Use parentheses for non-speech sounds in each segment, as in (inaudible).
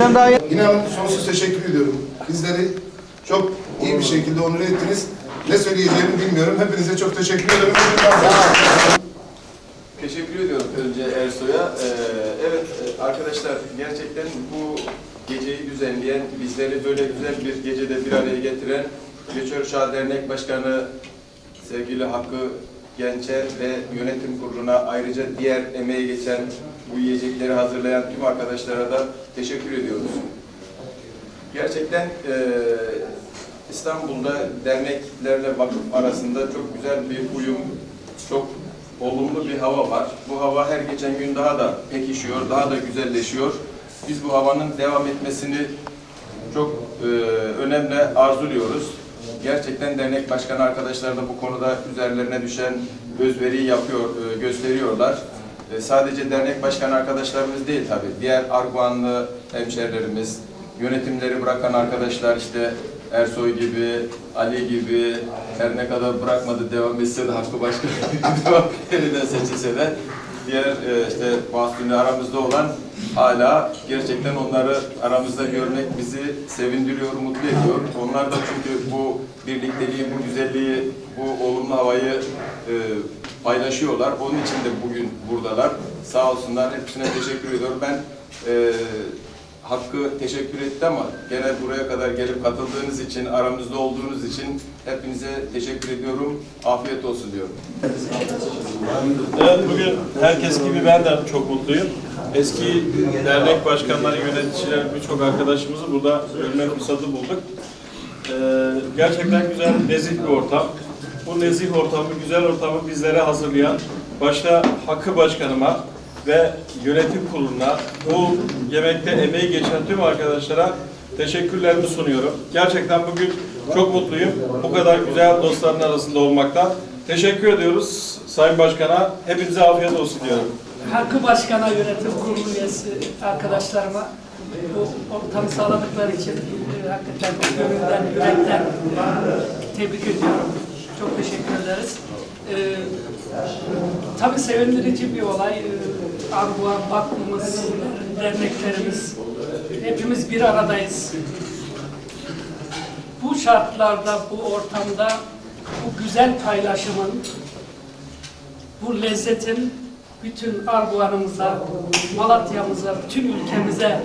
Ben daha sonsuz teşekkür ediyorum. Bizleri çok iyi bir şekilde onur ettiniz. Ne söyleyeceğimi bilmiyorum. Hepinize çok teşekkür ederim. Teşekkür ediyorum önce Ersoy'a. Ee, evet e, arkadaşlar gerçekten bu geceyi düzenleyen, bizleri böyle güzel bir gecede bir araya getiren Göçer Uşağı Dernek Başkanı sevgili Hakkı Gençer ve yönetim kuruluna ayrıca diğer emeği geçen bu yiyecekleri hazırlayan tüm arkadaşlara da teşekkür ediyoruz. Gerçekten e, İstanbul'da derneklerle vakıf arasında çok güzel bir uyum, çok olumlu bir hava var. Bu hava her geçen gün daha da pekişiyor, daha da güzelleşiyor. Biz bu havanın devam etmesini çok e, önemli arzuluyoruz. Gerçekten dernek başkanı arkadaşlar da bu konuda üzerlerine düşen özveriyi yapıyor, e, gösteriyorlar. E, sadece dernek başkanı arkadaşlarımız değil tabii. Diğer Arguanlı hemşerilerimiz, yönetimleri bırakan arkadaşlar işte Ersoy gibi, Ali gibi her ne kadar bırakmadı devam etse de Hakkı Başkan (laughs) devam yeniden seçilse de diğer e, işte Mahsun'la aramızda olan hala gerçekten onları aramızda görmek bizi sevindiriyor, mutlu ediyor. Onlar da çünkü bu birlikteliği, bu güzelliği, bu olumlu havayı e, paylaşıyorlar. Onun için de bugün buradalar. Sağ olsunlar. Hepsine teşekkür ediyorum. Ben e, Hakkı teşekkür etti ama gene buraya kadar gelip katıldığınız için, aramızda olduğunuz için hepinize teşekkür ediyorum. Afiyet olsun diyorum. Evet bugün herkes gibi ben de çok mutluyum. Eski dernek başkanları, yöneticiler, birçok arkadaşımızı burada görme fırsatı bulduk. Ee, gerçekten güzel, nezih bir ortam. Bu nezih ortamı, güzel ortamı bizlere hazırlayan başta Hakkı Başkanıma ve yönetim kuruluna, bu yemekte emeği geçen tüm arkadaşlara teşekkürlerimi sunuyorum. Gerçekten bugün çok mutluyum. Bu kadar güzel dostların arasında olmaktan. Teşekkür ediyoruz Sayın Başkan'a. Hepinize afiyet olsun diyorum. Hakkı Başkan'a, yönetim kurulu üyesi arkadaşlarıma bu ortamı sağladıkları için e, hakikaten gönülden, yürekten tebrik ediyorum. Çok teşekkür ederiz. E, tabii sevindirici bir olay. Arguvan, Vakfımız, derneklerimiz, hepimiz bir aradayız. Bu şartlarda, bu ortamda bu güzel paylaşımın, bu lezzetin bütün Arguvan'ımıza, Malatya'mıza, bütün ülkemize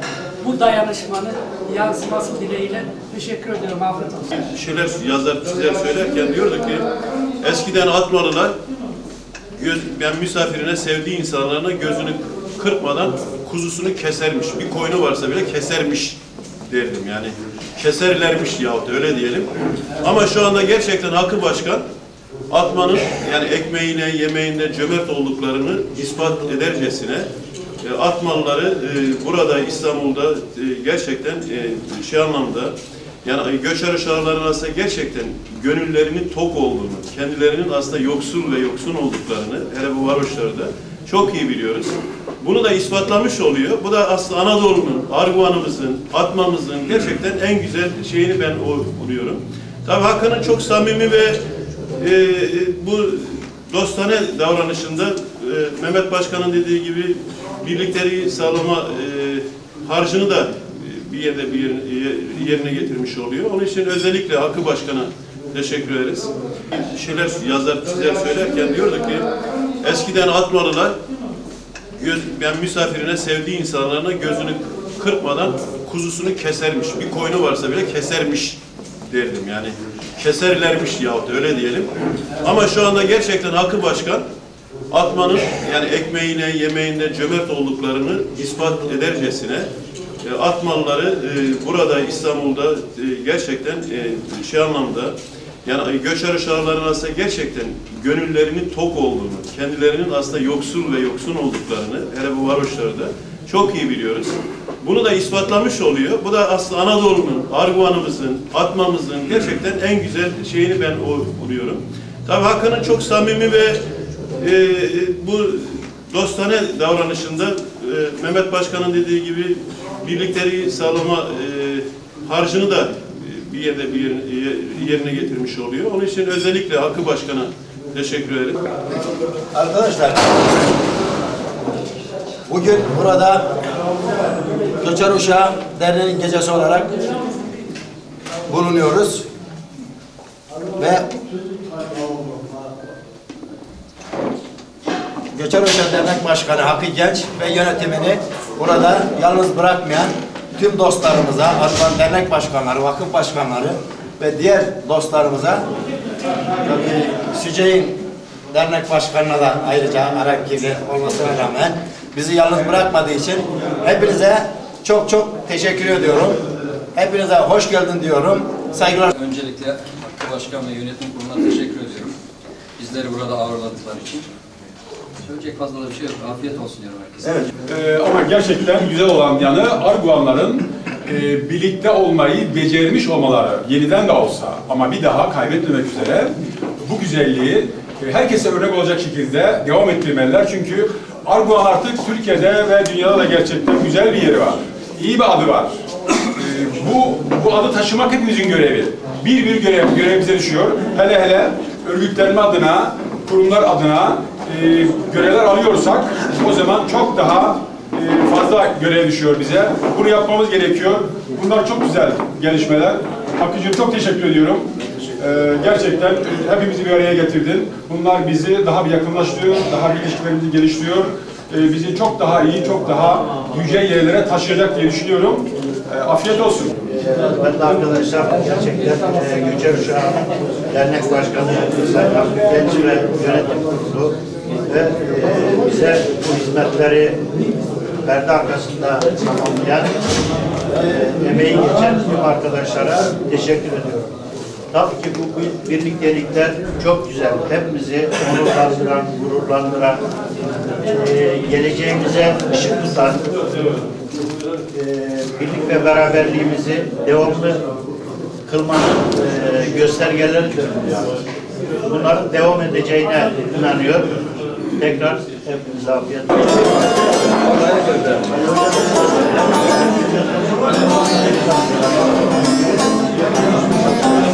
bu dayanışmanın yansıması dileğiyle teşekkür ediyorum. Afiyet olsun. şeyler yazar çizer söylerken diyordu ki eskiden Atmalılar göz, ben misafirine sevdiği insanlarına gözünü kırpmadan kuzusunu kesermiş. Bir koyunu varsa bile kesermiş derdim yani. Keserlermiş yahut öyle diyelim. Ama şu anda gerçekten Hakkı Başkan Atmanın yani ekmeğine, yemeğinde cömert olduklarını ispat edercesine e, Atmalıları e, burada İstanbul'da e, gerçekten şey anlamda yani göçer uşakların aslında gerçekten gönüllerinin tok olduğunu, kendilerinin aslında yoksul ve yoksun olduklarını hele bu varoşlarda çok iyi biliyoruz. Bunu da ispatlamış oluyor. Bu da aslında Anadolu'nun, Arguvan'ımızın, Atmamızın gerçekten en güzel şeyini ben buluyorum. Tabii Hakan'ın çok samimi ve e, bu dostane davranışında e, Mehmet Başkan'ın dediği gibi birlikleri sağlama e, harcını da e, bir yerde bir yerine, getirmiş oluyor. Onun için özellikle Hakkı Başkan'a teşekkür ederiz. Şeyler yazar çizer söylerken diyordu ki eskiden Atmalılar göz, ben misafirine sevdiği insanlarına gözünü kırpmadan kuzusunu kesermiş. Bir koyunu varsa bile kesermiş derdim yani. Keserlermiş yahut öyle diyelim. Ama şu anda gerçekten Hakkı Başkan Atmanın yani ekmeğine, yemeğinde cömert olduklarını ispat edercesine e, Atmalıları e, burada İstanbul'da e, gerçekten e, şey anlamda yani göçer uşakların aslında gerçekten gönüllerinin tok olduğunu, kendilerinin aslında yoksul ve yoksun olduklarını hele bu varoşlarda çok iyi biliyoruz. Bunu da ispatlamış oluyor. Bu da aslında Anadolu'nun, Arguvan'ımızın, Atmamızın gerçekten en güzel şeyini ben buluyorum. Tabii Hakan'ın çok samimi ve e, bu dostane davranışında e, Mehmet Başkan'ın dediği gibi birlikleri sağlama e, harcını da e, bir yerde bir yerine, yerine getirmiş oluyor. Onun için özellikle Hakkı Başkan'a teşekkür ederim. Arkadaşlar bugün burada Göçer Uşağı Derneği'nin gecesi olarak bulunuyoruz. Ve Göçer Uşağı Dernek Başkanı Hakkı Genç ve yönetimini burada yalnız bırakmayan tüm dostlarımıza, Arıkan Dernek Başkanları, Vakıf Başkanları ve diğer dostlarımıza tabii Sücey'in dernek başkanına da ayrıca Arap gibi olmasına rağmen bizi yalnız bırakmadığı için hepinize çok çok teşekkür ediyorum. Hepinize hoş geldin diyorum. Saygılar. Öncelikle Hakkı Başkan ve yönetim kuruluna teşekkür ediyorum. Bizleri burada ağırladıkları için. Söyleyecek fazla da bir şey yok. Afiyet olsun diyorum herkese. Evet. Ee, ama gerçekten güzel olan yanı Arguanların e, birlikte olmayı becermiş olmaları yeniden de olsa ama bir daha kaybetmemek üzere bu güzelliği e, herkese örnek olacak şekilde devam ettirmeliler. Çünkü Arguan artık Türkiye'de ve dünyada da gerçekten güzel bir yeri var. İyi bir adı var. Ee, bu, bu adı taşımak hepimizin görevi. Bir bir görev, görev bize düşüyor. Hele hele örgütlenme adına, kurumlar adına e, görevler alıyorsak o zaman çok daha e, fazla görev düşüyor bize. Bunu yapmamız gerekiyor. Bunlar çok güzel gelişmeler. Hakkı'cığım çok teşekkür ediyorum. Ee, gerçekten hepimizi bir araya getirdin. Bunlar bizi daha bir yakınlaştırıyor, daha bir ilişkilerimizi geliştiriyor. Ee, bizi çok daha iyi, çok daha yüce yerlere taşıyacak diye düşünüyorum. Ee, afiyet olsun. De arkadaşlar gerçekten e, Yüce Uşağı Dernek Başkanı Sayın Genç ve yönetim kurulu ve e, bize bu hizmetleri perde arkasında tamamlayan e, emeği geçen tüm arkadaşlara teşekkür ediyorum. Tabii ki bu bir- birliktelikler çok güzel. Hepimizi onurlandıran, gururlandıran, e, geleceğimize ışık tutan, birlik ve beraberliğimizi devamlı kılmanın e, göstergeleridir. Bunların devam edeceğine inanıyor. Tekrar hepinize afiyet olsun. Sunam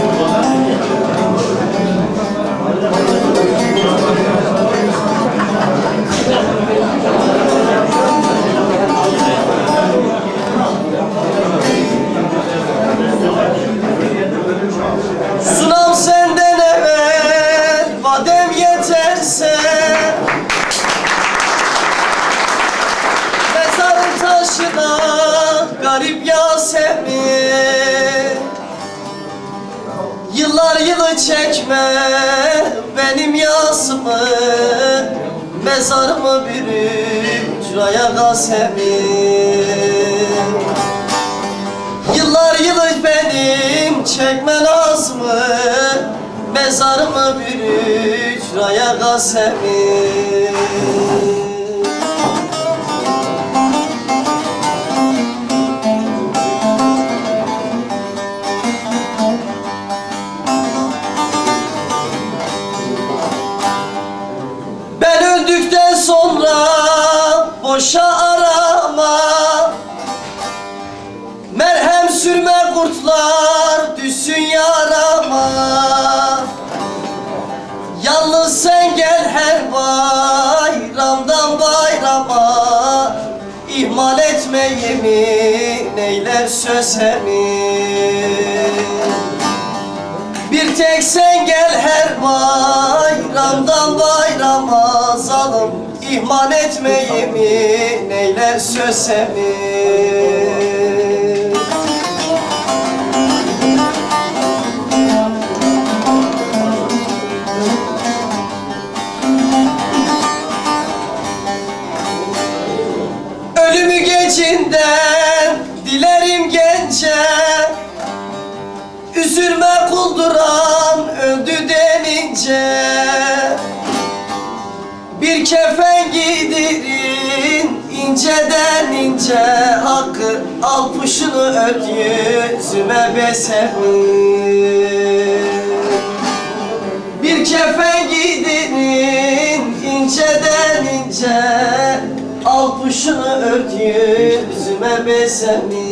Yıllar yılı çekme benim yasımı Mezarımı bir ücraya gasemin Yıllar yılı benim çekme nazımı Mezarımı bir ücraya gasemin İhmal etme yemin eyler söz emin bir tek sen gel her bayramdan bayrama zalım. İhmal etme yemin eyler söz emin gecinden dilerim gence. Üzülme kulduran öldü denince Bir kefen giydirin inceden ince. Hakkı al puşunu ört yüzüme besemin Bir kefen giydirin inceden ince. Al puşunu ört yüzüme besemin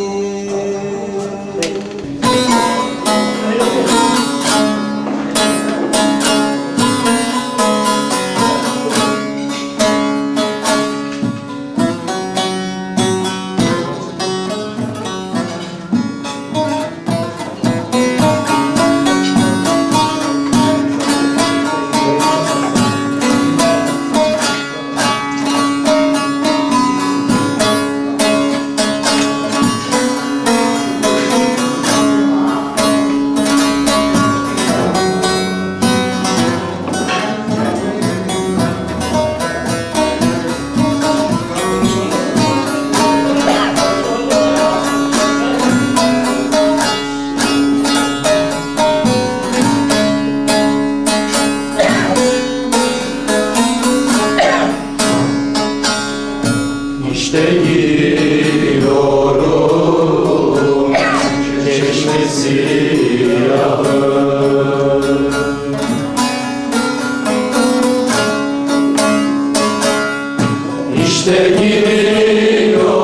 İşte gidiyorum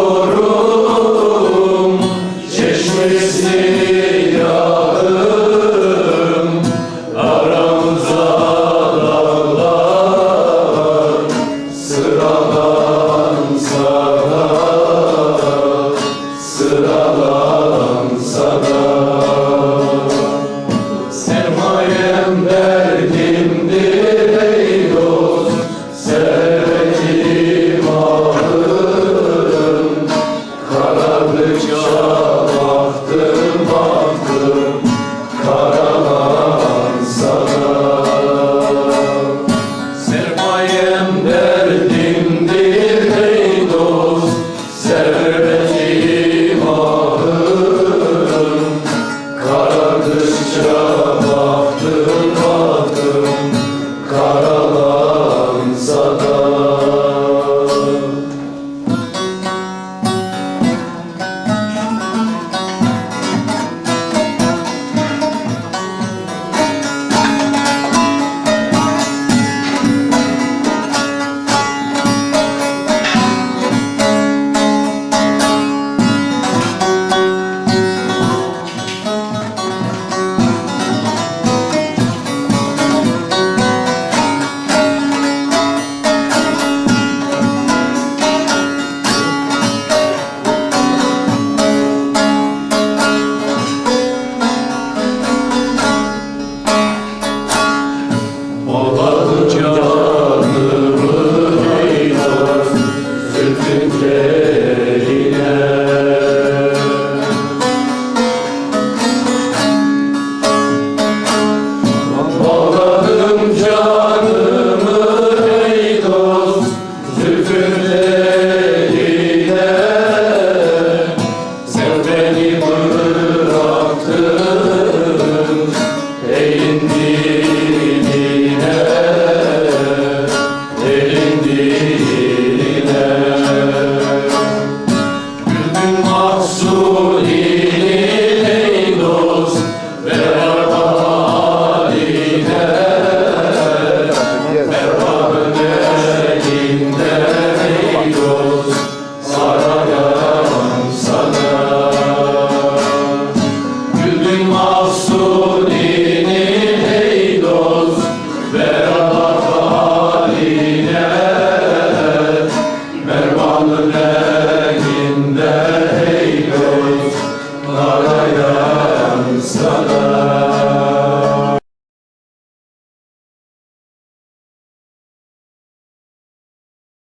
çeşmesi yarım Aramıza dağlar sıralansa da Sıralansa da Sermayemde